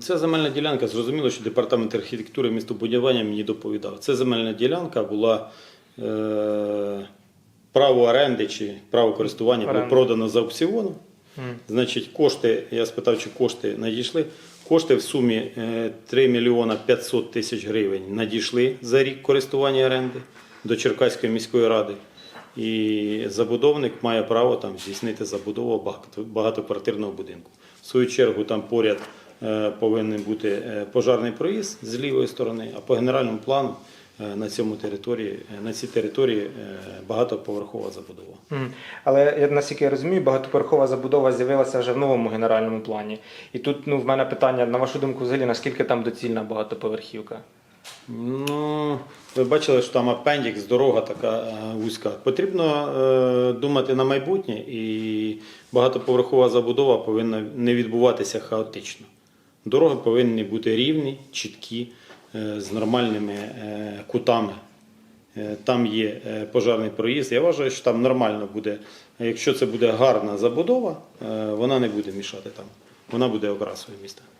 Це земельна ділянка. Зрозуміло, що департамент архітектури містобудування мені доповідав. Це земельна ділянка була е, право оренди чи право користування було Оренда. продано за аукціоном. Значить, кошти, я спитав, чи кошти надійшли. Кошти в сумі е, 3 мільйона 500 тисяч гривень надійшли за рік користування оренди до Черкаської міської ради. І забудовник має право там здійснити забудову багато- багатоквартирного будинку. В свою чергу там поряд е, повинен бути е, пожарний проїзд з лівої сторони, а по генеральному плану е, на цьому території, е, на цій території е, багатоповерхова забудова. Але я наскільки я розумію, багатоповерхова забудова з'явилася вже в новому генеральному плані. І тут ну, в мене питання, на вашу думку, взагалі, наскільки там доцільна багатоповерхівка? Ну, ви бачили, що там апендікс, дорога така е, вузька. Потрібно е, думати на майбутнє, і багатоповерхова забудова повинна не відбуватися хаотично. Дороги повинні бути рівні, чіткі, е, з нормальними е, кутами. Е, Там є пожежний проїзд. Я вважаю, що там нормально буде. Якщо це буде гарна забудова, вона не буде мішати там. Вона буде окрасою міста.